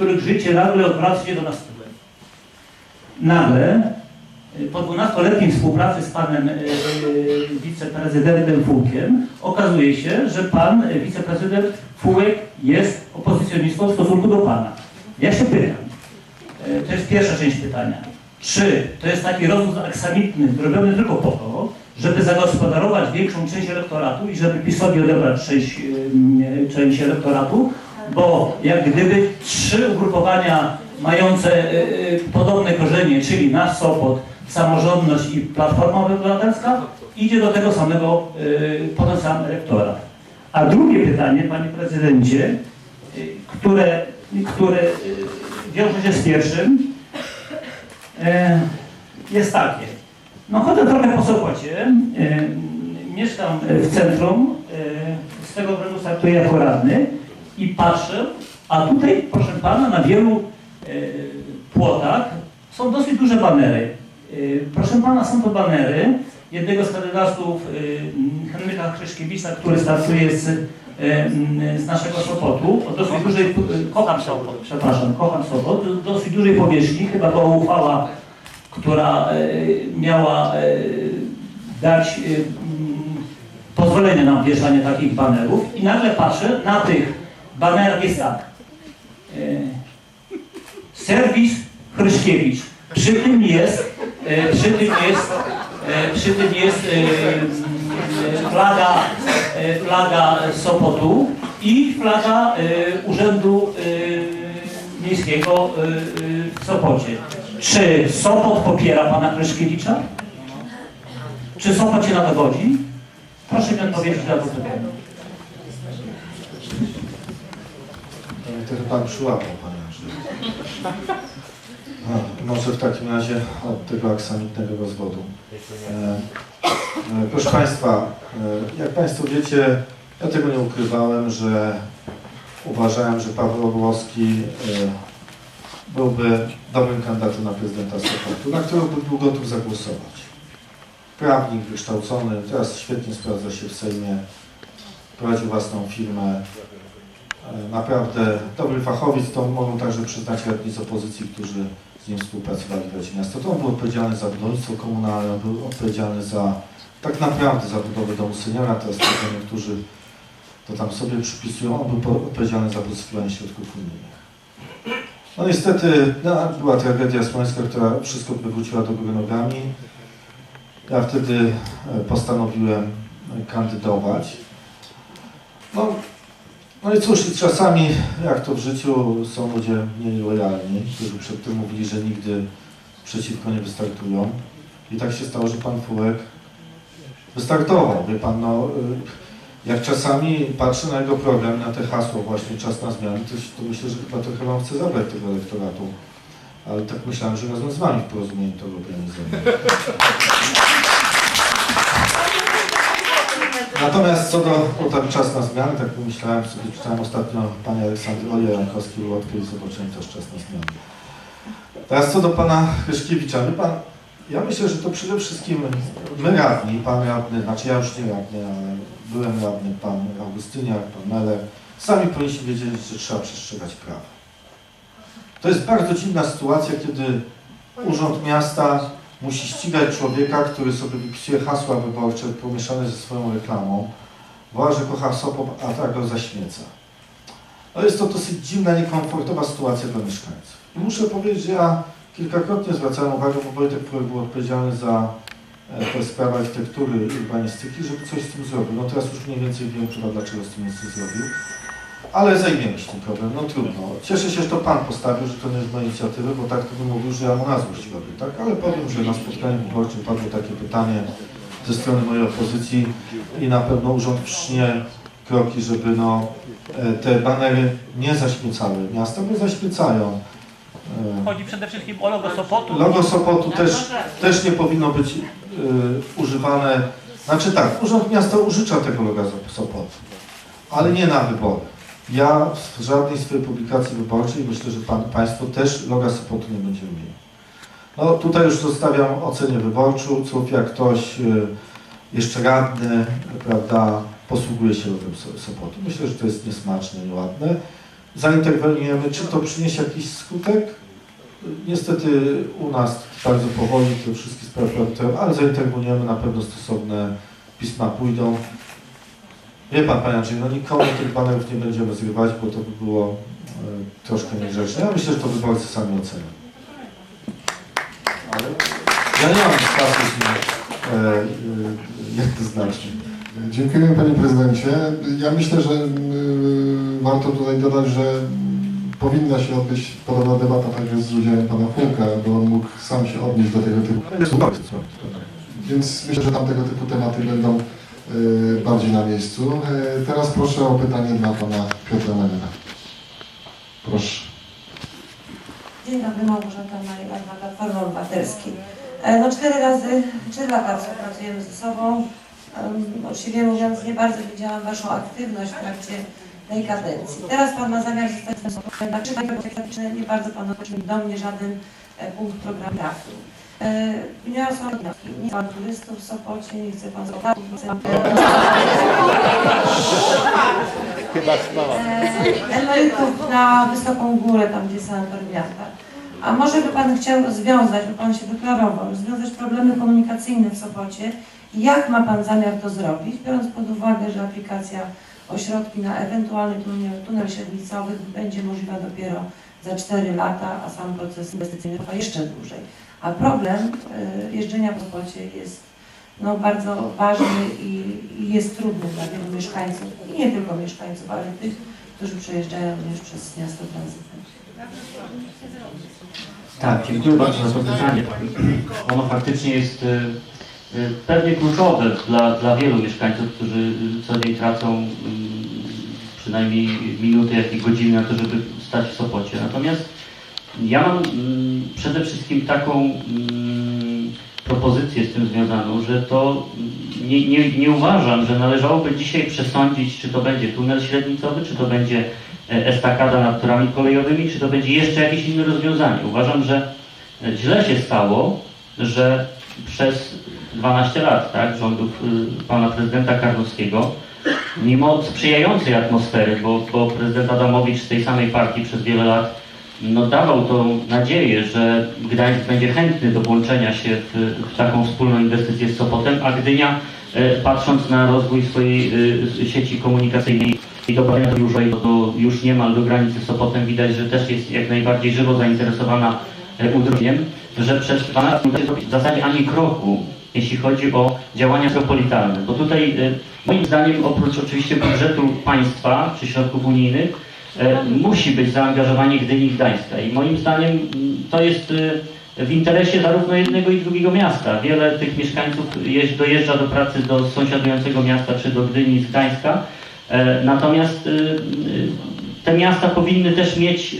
których życie nagle odwraca się do nas tyłem. Nagle, y, po 12-letniej współpracy z panem y, y, wiceprezydentem Fułkiem, okazuje się, że pan wiceprezydent Fułek jest opozycjonistą w stosunku do pana. Ja się pytam, y, to jest pierwsza część pytania, czy to jest taki rozwód aksamitny, zrobiony tylko po to, żeby zagospodarować większą część elektoratu i żeby PiSowi odebrać część, część elektoratu, bo jak gdyby trzy ugrupowania mające y, y, podobne korzenie, czyli nasz Sopot, samorządność i Platforma Obywatelska, idzie do tego samego, y, po ten sam elektorat. A drugie pytanie, panie prezydencie, y, które, które y, wiąże się z pierwszym, e, jest takie. No chodzę trochę po Sopocie, e, mieszkam w centrum, e, z tego względu startuję jako radny i patrzę, a tutaj, proszę pana, na wielu e, płotach są dosyć duże banery. E, proszę pana, są to banery jednego z kandydatów e, Henryka Krzyszkiewicza, który startuje z, z naszego Sopotu, o dosyć dużej, kocham Sopot, przepraszam, kocham Sopot, dosyć dużej powierzchni, chyba była uchwała która miała dać pozwolenie na wieszanie takich banerów. I nagle patrzę, na tych banerach jest tak. e, Serwis Chryszkiewicz. Przy tym jest, e, przy tym jest, e, przy tym jest flaga, flaga Sopotu i flaga Urzędu Miejskiego w Sopocie. Czy Sopot popiera pana Kryszkiewicza? Czy Sopot się na to godzi? Proszę mi odpowiedzieć na to pytanie. Trochę pan przyłapał, panie Andrzej. No, może w takim razie od tego aksamitnego rozwodu. E, e, proszę Państwa, e, jak Państwo wiecie, ja tego nie ukrywałem, że uważałem, że Paweł Orłowski e, byłby dobrym kandydatem na prezydenta Sopotu, na którego był gotów zagłosować. Prawnik wykształcony, teraz świetnie sprawdza się w Sejmie, prowadził własną firmę, naprawdę dobry fachowiec, to mogą także przyznać radni z opozycji, którzy z nim współpracowali w Radzie Miasta. To on był odpowiedzialny za budownictwo komunalne, on był odpowiedzialny za, tak naprawdę za budowę domu seniora, teraz tylko niektórzy to tam sobie przypisują, on był po- odpowiedzialny za pozyskiwanie środków unijnych. No niestety no, była tragedia smoleńska, która wszystko wywróciła do góry nogami. Ja wtedy e, postanowiłem e, kandydować. No, no i cóż, i czasami, jak to w życiu, są ludzie mniej lojalni, którzy przedtem mówili, że nigdy przeciwko nie wystartują. I tak się stało, że pan Fułek wystartował. Wie pan, no, y, jak czasami patrzę na jego program, na te hasło właśnie czas na zmiany, to, to myślę, że chyba trochę wam chce zabrać tego elektoratu. Ale tak myślałem, że razem z wami w porozumieniu to organizujemy. Natomiast co do, bo tam czas na zmiany, tak pomyślałem sobie, czytałem ostatnio Pani Aleksandry Oli Jankowskiej ulotkę i zobaczyłem też czas na zmiany. Teraz co do Pana Hyszkiewicza, Pan, ja myślę, że to przede wszystkim my radni, Pan radny, znaczy ja już nie radny, ale byłem radny, Pan Augustyniak, Pan Melek, sami powinniśmy wiedzieć, że trzeba przestrzegać prawa. To jest bardzo dziwna sytuacja, kiedy Urząd Miasta musi ścigać człowieka, który sobie wypisuje hasła wyborcze pomieszane ze swoją reklamą, woła, że kocha Sopot, a tak go zaśmieca. No jest to dosyć dziwna, niekomfortowa sytuacja dla mieszkańców. I muszę powiedzieć, że ja kilkakrotnie zwracałem uwagę, bo Wojtek, który był odpowiedzialny za e, tę sprawę architektury i urbanistyki, żeby coś z tym zrobił. No teraz już mniej więcej wiem dlaczego z tym nic nie zrobił. Ale zajmiemy się tym problemem, no trudno. Cieszę się, że to Pan postawił, że to nie jest moja inicjatywa, bo tak to bym mówił, że ja mu na złość robię, tak? Ale powiem, że na spotkaniu wyborczym padło takie pytanie ze strony mojej opozycji i na pewno urząd wszcznie kroki, żeby no, e, te banery nie zaśmiecały miasta, bo zaśmiecają. E, Chodzi przede wszystkim o logo Sopotu. Logo Sopotu też, też nie powinno być y, używane. Znaczy tak, Urząd Miasta użycza tego loga Sopotu, ale nie na wybory. Ja w żadnej swojej publikacji wyborczej, myślę, że pan, Państwo też loga Sopotu nie będziemy mieli. No tutaj już zostawiam ocenie wyborców, jak ktoś y, jeszcze radny, prawda, posługuje się logiem So- Sopotu. Myślę, że to jest niesmaczne, nieładne. zainterweniujemy, czy to przyniesie jakiś skutek. Niestety u nas bardzo powoli te wszystkie sprawy ale zainterweniujemy, na pewno stosowne pisma pójdą. Wie Pan, Panie Andrzej, no nikomu tych banerów nie będziemy zrywać, bo to by było e, troszkę niegrzeczne. Ja myślę, że to wyborcy sami ocenią. Ale ja nie mam status e, e, jednoznaczny. Dziękuję Panie Prezydencie. Ja myślę, że y, warto tutaj dodać, że powinna się odbyć podobna debata także z udziałem Pana Fulka, bo on mógł sam się odnieść do tego typu. Więc myślę, że tam tego typu tematy będą bardziej na miejscu. Y, Teraz proszę o pytanie dla Pana Piotra Lenina. Proszę. Dzień dobry, Małgorzata Majewska, Platforma Obywatelskiej. E, No cztery razy, cztery lata współpracujemy ze sobą. Em, Uczciwie mówiąc, nie bardzo widziałam Waszą aktywność w trakcie tej kadencji. Teraz Pan ma zamiar zostać na przykład nie bardzo Pan do mnie żaden e, punkt programu. E, Miałam są. Nie turystów w Sopocie, nie chce Pan zobaczyć. nie Pan- e, emerytów na wysoką górę, tam gdzie są miasta. A może by Pan chciał rozwiązać, bo Pan się deklarował, rozwiązać problemy komunikacyjne w Sopocie. Jak ma Pan zamiar to zrobić, biorąc pod uwagę, że aplikacja o środki na ewentualny tunel, tunel średnicowy będzie możliwa dopiero za 4 lata, a sam proces inwestycyjny trwa jeszcze dłużej. A problem y, jeżdżenia po Sopocie jest no, bardzo ważny i, jest trudny dla wielu mieszkańców, i nie tylko mieszkańców, ale tych, którzy przejeżdżają również przez miasto tranzytem. Tak, dziękuję bardzo za to pytanie. Ono faktycznie jest y, y, pewnie kluczowe dla, dla wielu mieszkańców, którzy co dzień tracą y, przynajmniej minuty, jak i godziny na to, żeby stać w Sopocie. Natomiast ja mam mm, przede wszystkim taką mm, propozycję z tym związaną, że to mm, nie, nie, nie uważam, że należałoby dzisiaj przesądzić, czy to będzie tunel średnicowy, czy to będzie e, estakada nad torami kolejowymi, czy to będzie jeszcze jakieś inne rozwiązanie. Uważam, że e, źle się stało, że przez 12 lat tak, rządów y, pana prezydenta Karnowskiego, mimo sprzyjającej atmosfery, bo, bo prezydent Adamowicz z tej samej partii przez wiele lat no, dawał tą nadzieję, że Gdańsk będzie chętny do włączenia się w, w taką wspólną inwestycję z Sopotem, a Gdynia, e, patrząc na rozwój swojej e, sieci komunikacyjnej i dobrania to już, do, już niemal do granicy z Sopotem, widać, że też jest jak najbardziej żywo zainteresowana e, udrożeniem, że przez 12 lat w zasadzie ani kroku, jeśli chodzi o działania metropolitalne. Bo tutaj moim zdaniem oprócz oczywiście budżetu państwa czy środków unijnych, musi być zaangażowanie Gdyni i Gdańska i moim zdaniem mm, to jest e, w interesie zarówno jednego i drugiego miasta. Wiele tych mieszkańców dojeżdża do pracy do sąsiadującego miasta czy do Gdyni z Gdańska, E, natomiast e, e, te miasta powinny też mieć,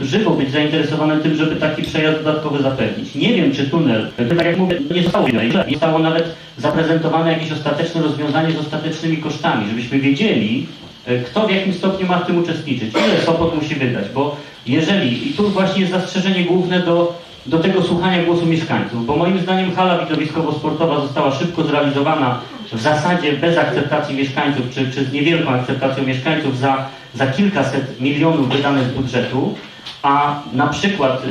e, żywo być zainteresowane tym, żeby taki przejazd dodatkowy zapewnić. Nie wiem, czy tunel, e, tak jak mówię, nie zostało, nie zostało nawet zaprezentowane jakieś ostateczne rozwiązanie z ostatecznymi kosztami, żebyśmy wiedzieli, E, kto w jakim stopniu ma w tym uczestniczyć, ile Sopot musi wydać, bo jeżeli, i tu właśnie jest zastrzeżenie główne do, do tego słuchania głosu mieszkańców, bo moim zdaniem hala widowiskowo-sportowa została szybko zrealizowana w zasadzie bez akceptacji mieszkańców, czy, czy z niewielką akceptacją mieszkańców za, za kilkaset milionów wydane z budżetu, a na przykład y,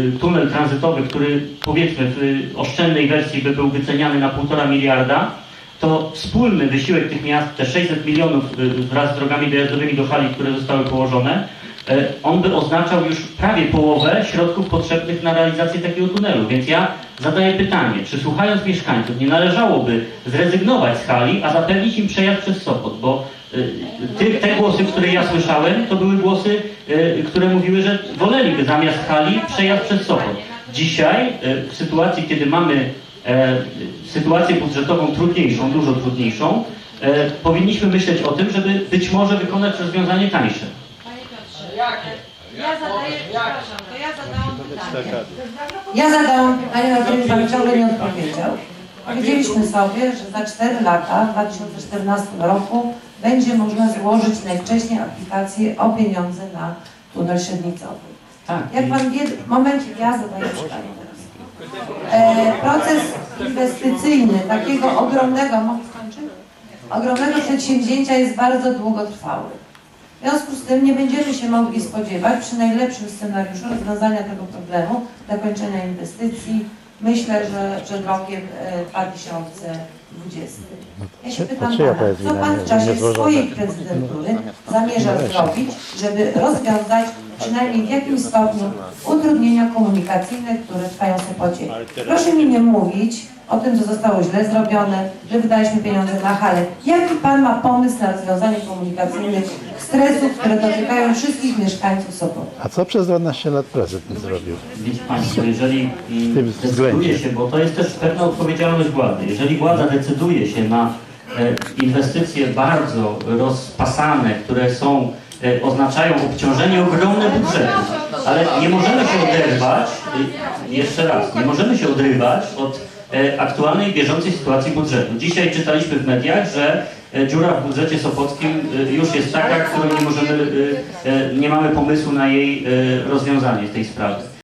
y, tunel tranzytowy, który powiedzmy w y, oszczędnej wersji by był wyceniany na półtora miliarda, to wspólny wysiłek tych miast, te 600 milionów y, wraz z drogami dojazdowymi do hali, które zostały położone, y, on by oznaczał już prawie połowę środków potrzebnych na realizację takiego tunelu. Więc ja zadaję pytanie, czy słuchając mieszkańców nie należałoby zrezygnować z hali, a zapewnić im przejazd przez Sopot, bo y, ty, te głosy, które ja słyszałem, to były głosy, y, które mówiły, że woleliby zamiast hali przejazd przez Sopot. Dzisiaj, w sytuacji, kiedy mamy e, sytuację budżetową trudniejszą, dużo trudniejszą, e, powinniśmy myśleć o tym, żeby być może wykonać rozwiązanie tańsze. Panie Piotrze, ja zadaję, przepraszam, to ja zadałam pytanie. Ja zadałam pytanie, na które Pan ciągle nie odpowiedział. Powiedzieliśmy sobie, że za 4 lata, w 2014 roku, będzie można złożyć najwcześniej aplikację o pieniądze na tunel średnicowy. Tak. Jak Pan wie, moment, ja zadaję pytanie. E, proces inwestycyjny takiego ogromnego? Ogromnego przedsięwzięcia jest bardzo długotrwały. W związku z tym nie będziemy się mogli spodziewać przy najlepszym scenariuszu rozwiązania tego problemu, zakończenia inwestycji, myślę, że przed rokiem e, 2020. Ja się pytam Pana, co Pan w czasie swojej prezydentury zamierza zrobić, żeby rozwiązać przynajmniej w jakimś stopniu utrudnienia komunikacyjne, które trwają w Sopocie. Proszę mi nie mówić o tym, co zostało źle zrobione, że wydaliśmy pieniądze na halę. Jaki Pan ma pomysł na rozwiązanie komunikacyjnych stresów, które dotykają wszystkich mieszkańców Sopotu? A co przez 12 lat prezydent zrobił? Wiecie Państwo, jeżeli mm, tym decyduje względzie. się, bo to jest też pewna odpowiedzialność władzy, jeżeli władza decyduje się na e, inwestycje bardzo rozpasane, które są, oznaczają obciążenie ogromne budżetu, ale nie możemy się oderwać, y, jeszcze raz, nie możemy się odrywać od e, aktualnej, bieżącej sytuacji budżetu. Dzisiaj czytaliśmy w mediach, że e, dziura w budżecie sopockim e, już jest taka, którą nie możemy, e, e, nie mamy pomysłu na jej e, rozwiązanie tej sprawie.